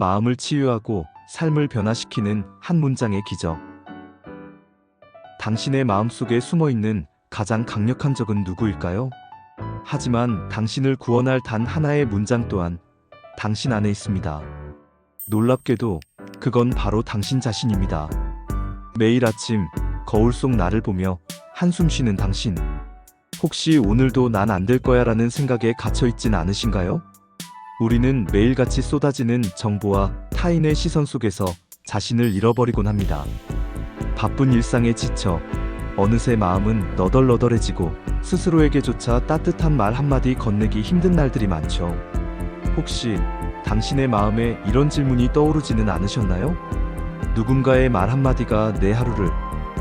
마음을 치유하고 삶을 변화시키는 한 문장의 기적. 당신의 마음속에 숨어 있는 가장 강력한 적은 누구일까요? 하지만 당신을 구원할 단 하나의 문장 또한 당신 안에 있습니다. 놀랍게도 그건 바로 당신 자신입니다. 매일 아침 거울 속 나를 보며 한숨 쉬는 당신. 혹시 오늘도 난 안 될 거야 라는 생각에 갇혀 있진 않으신가요? 우리는 매일같이 쏟아지는 정보와 타인의 시선 속에서 자신을 잃어버리곤 합니다. 바쁜 일상에 지쳐 어느새 마음은 너덜너덜해지고 스스로에게조차 따뜻한 말 한마디 건네기 힘든 날들이 많죠. 혹시 당신의 마음에 이런 질문이 떠오르지는 않으셨나요? 누군가의 말 한마디가 내 하루를,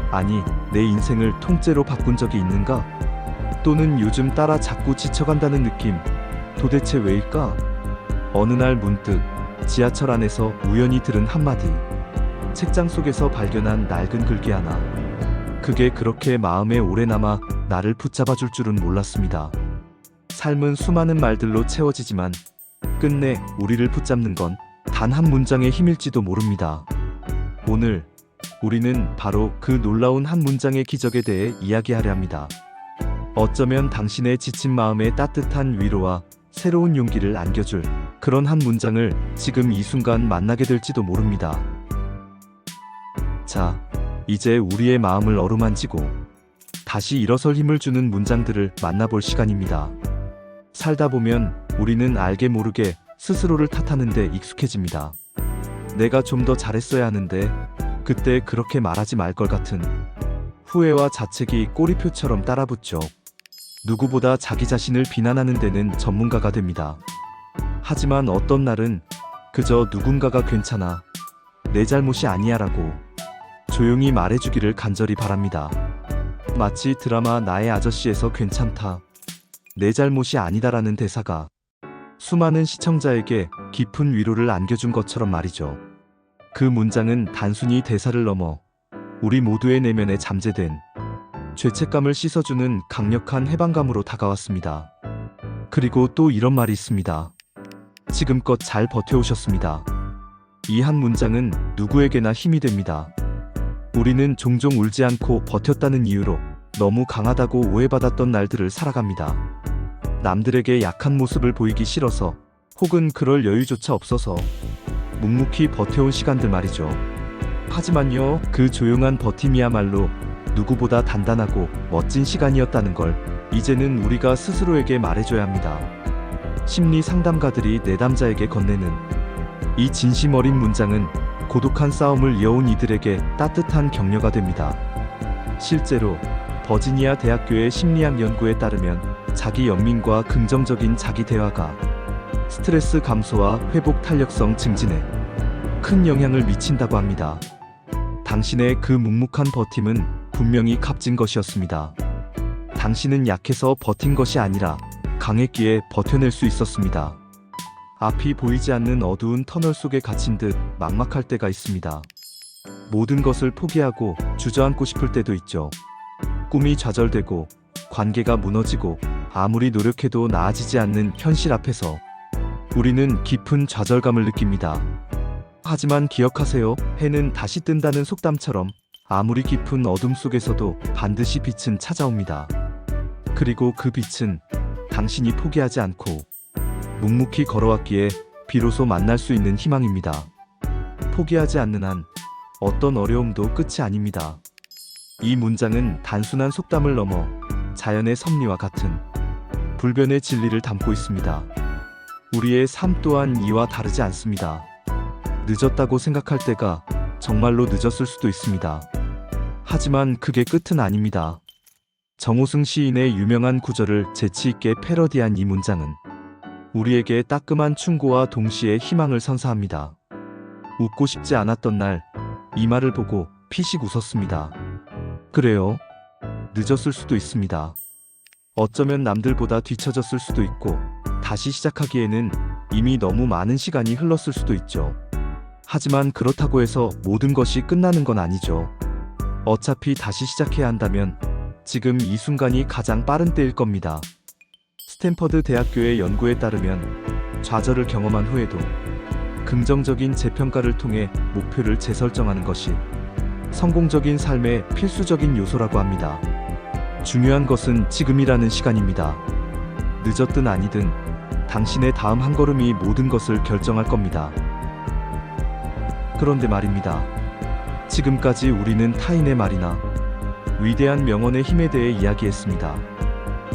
아니, 내 인생을 통째로 바꾼 적이 있는가? 또는 요즘 따라 자꾸 지쳐간다는 느낌, 도대체 왜일까? 어느 날 문득 지하철 안에서 우연히 들은 한마디, 책장 속에서 발견한 낡은 글귀 하나. 그게 그렇게 마음에 오래 남아 나를 붙잡아 줄 줄은 몰랐습니다. 삶은 수많은 말들로 채워지지만 끝내 우리를 붙잡는 건 단 한 문장의 힘일지도 모릅니다. 오늘 우리는 바로 그 놀라운 한 문장의 기적에 대해 이야기하려 합니다. 어쩌면 당신의 지친 마음에 따뜻한 위로와 새로운 용기를 안겨줄 그런 한 문장을 지금 이 순간 만나게 될지도 모릅니다. 자, 이제 우리의 마음을 어루만지고 다시 일어설 힘을 주는 문장들을 만나볼 시간입니다. 살다 보면 우리는 알게 모르게 스스로를 탓하는데 익숙해집니다. 내가 좀 더 잘했어야 하는데 그때 그렇게 말하지 말 걸 같은 후회와 자책이 꼬리표처럼 따라붙죠. 누구보다 자기 자신을 비난하는 데는 전문가가 됩니다. 하지만 어떤 날은 그저 누군가가 괜찮아. 내 잘못이 아니야 라고 조용히 말해주기를 간절히 바랍니다. 마치 드라마 나의 아저씨에서 괜찮다. 내 잘못이 아니다라는 대사가 수많은 시청자에게 깊은 위로를 안겨준 것처럼 말이죠. 그 문장은 단순히 대사를 넘어 우리 모두의 내면에 잠재된 죄책감을 씻어주는 강력한 해방감으로 다가왔습니다. 그리고 또 이런 말이 있습니다. 지금껏 잘 버텨오셨습니다. 이 한 문장은 누구에게나 힘이 됩니다. 우리는 종종 울지 않고 버텼다는 이유로 너무 강하다고 오해받았던 날들을 살아갑니다. 남들에게 약한 모습을 보이기 싫어서 혹은 그럴 여유조차 없어서 묵묵히 버텨온 시간들 말이죠. 하지만요, 그 조용한 버팀이야말로 누구보다 단단하고 멋진 시간이었다는 걸 이제는 우리가 스스로에게 말해줘야 합니다. 심리 상담가들이 내담자에게 건네는 이 진심 어린 문장은 고독한 싸움을 이어온 이들에게 따뜻한 격려가 됩니다. 실제로 버지니아 대학교의 심리학 연구에 따르면 자기 연민과 긍정적인 자기 대화가 스트레스 감소와 회복 탄력성 증진에 큰 영향을 미친다고 합니다. 당신의 그 묵묵한 버팀은 분명히 값진 것이었습니다. 당신은 약해서 버틴 것이 아니라 강했기에 버텨낼 수 있었습니다. 앞이 보이지 않는 어두운 터널 속에 갇힌 듯 막막할 때가 있습니다. 모든 것을 포기하고 주저앉고 싶을 때도 있죠. 꿈이 좌절되고 관계가 무너지고 아무리 노력해도 나아지지 않는 현실 앞에서 우리는 깊은 좌절감을 느낍니다. 하지만 기억하세요. 해는 다시 뜬다는 속담처럼 아무리 깊은 어둠 속에서도 반드시 빛은 찾아옵니다. 그리고 그 빛은 당신이 포기하지 않고 묵묵히 걸어왔기에 비로소 만날 수 있는 희망입니다. 포기하지 않는 한 어떤 어려움도 끝이 아닙니다. 이 문장은 단순한 속담을 넘어 자연의 섭리와 같은 불변의 진리를 담고 있습니다. 우리의 삶 또한 이와 다르지 않습니다. 늦었다고 생각할 때가 정말로 늦었을 수도 있습니다. 하지만 그게 끝은 아닙니다. 정호승 시인의 유명한 구절을 재치있게 패러디한 이 문장은 우리에게 따끔한 충고와 동시에 희망을 선사합니다. 웃고 싶지 않았던 날, 이 말을 보고 피식 웃었습니다. 그래요. 늦었을 수도 있습니다. 어쩌면 남들보다 뒤처졌을 수도 있고, 다시 시작하기에는 이미 너무 많은 시간이 흘렀을 수도 있죠. 하지만 그렇다고 해서 모든 것이 끝나는 건 아니죠. 어차피 다시 시작해야 한다면 지금 이 순간이 가장 빠른 때일 겁니다. 스탠퍼드 대학교의 연구에 따르면 좌절을 경험한 후에도 긍정적인 재평가를 통해 목표를 재설정하는 것이 성공적인 삶의 필수적인 요소라고 합니다. 중요한 것은 지금이라는 시간입니다. 늦었든 아니든 당신의 다음 한 걸음이 모든 것을 결정할 겁니다. 그런데 말입니다. 지금까지 우리는 타인의 말이나 위대한 명언의 힘에 대해 이야기했습니다.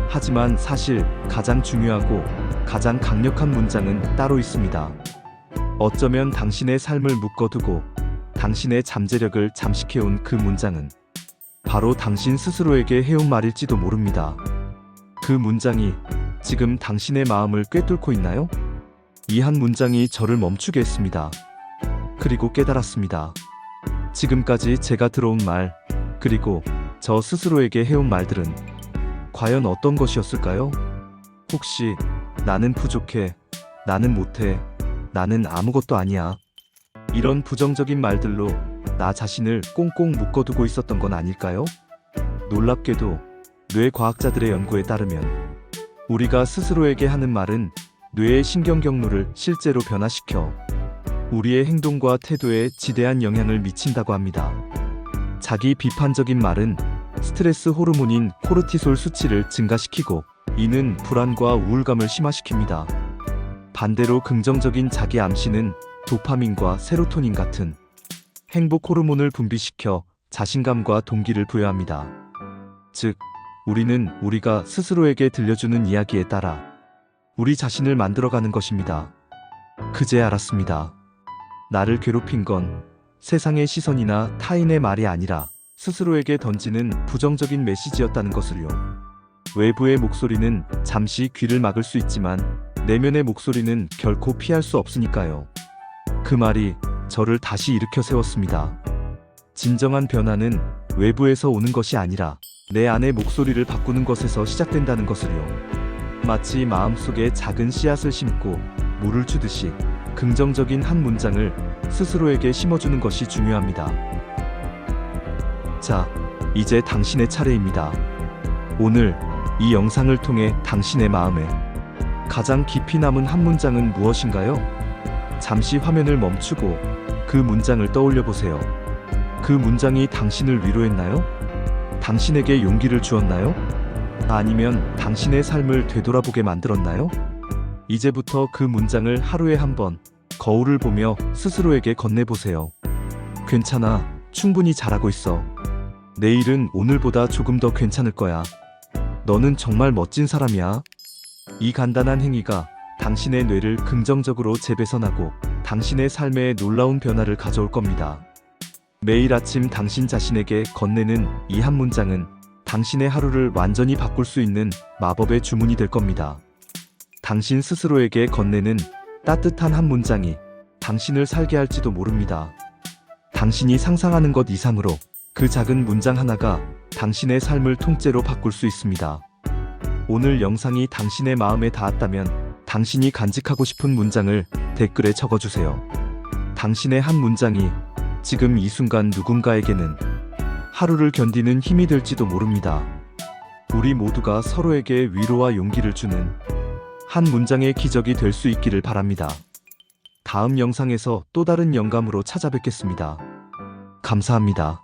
하지만 사실 가장 중요하고 가장 강력한 문장은 따로 있습니다. 어쩌면 당신의 삶을 묶어두고 당신의 잠재력을 잠식해온 그 문장은 바로 당신 스스로에게 해온 말일지도 모릅니다. 그 문장이 지금 당신의 마음을 꿰뚫고 있나요? 이 한 문장이 저를 멈추게 했습니다. 그리고 깨달았습니다. 지금까지 제가 들어온 말, 그리고 저 스스로에게 해온 말들은 과연 어떤 것이었을까요? 혹시 나는 부족해, 나는 못해, 나는 아무것도 아니야. 이런 부정적인 말들로 나 자신을 꽁꽁 묶어두고 있었던 건 아닐까요? 놀랍게도 뇌 과학자들의 연구에 따르면 우리가 스스로에게 하는 말은 뇌의 신경 경로를 실제로 변화시켜 우리의 행동과 태도에 지대한 영향을 미친다고 합니다. 자기 비판적인 말은 스트레스 호르몬인 코르티솔 수치를 증가시키고 이는 불안과 우울감을 심화시킵니다. 반대로 긍정적인 자기 암시는 도파민과 세로토닌 같은 행복 호르몬을 분비시켜 자신감과 동기를 부여합니다. 즉, 우리는 우리가 스스로에게 들려주는 이야기에 따라 우리 자신을 만들어가는 것입니다. 그제 알았습니다. 나를 괴롭힌 건 세상의 시선이나 타인의 말이 아니라 스스로에게 던지는 부정적인 메시지였다는 것을요. 외부의 목소리는 잠시 귀를 막을 수 있지만 내면의 목소리는 결코 피할 수 없으니까요. 그 말이 저를 다시 일으켜 세웠습니다. 진정한 변화는 외부에서 오는 것이 아니라 내 안의 목소리를 바꾸는 것에서 시작된다는 것을요. 마치 마음속에 작은 씨앗을 심고 물을 주듯이 긍정적인 한 문장을 스스로에게 심어주는 것이 중요합니다. 자, 이제 당신의 차례입니다. 오늘 이 영상을 통해 당신의 마음에 가장 깊이 남은 한 문장은 무엇인가요? 잠시 화면을 멈추고 그 문장을 떠올려 보세요. 그 문장이 당신을 위로했나요? 당신에게 용기를 주었나요? 아니면 당신의 삶을 되돌아보게 만들었나요? 이제부터 그 문장을 하루에 한 번 거울을 보며 스스로에게 건네보세요. 괜찮아. 충분히 잘하고 있어. 내일은 오늘보다 조금 더 괜찮을 거야. 너는 정말 멋진 사람이야. 이 간단한 행위가 당신의 뇌를 긍정적으로 재배선하고 당신의 삶에 놀라운 변화를 가져올 겁니다. 매일 아침 당신 자신에게 건네는 이 한 문장은 당신의 하루를 완전히 바꿀 수 있는 마법의 주문이 될 겁니다. 당신 스스로에게 건네는 따뜻한 한 문장이 당신을 살게 할지도 모릅니다. 당신이 상상하는 것 이상으로 그 작은 문장 하나가 당신의 삶을 통째로 바꿀 수 있습니다. 오늘 영상이 당신의 마음에 닿았다면 당신이 간직하고 싶은 문장을 댓글에 적어주세요. 당신의 한 문장이 지금 이 순간 누군가에게는 하루를 견디는 힘이 될지도 모릅니다. 우리 모두가 서로에게 위로와 용기를 주는 한 문장의 기적이 될 수 있기를 바랍니다. 다음 영상에서 또 다른 영감으로 찾아뵙겠습니다. 감사합니다.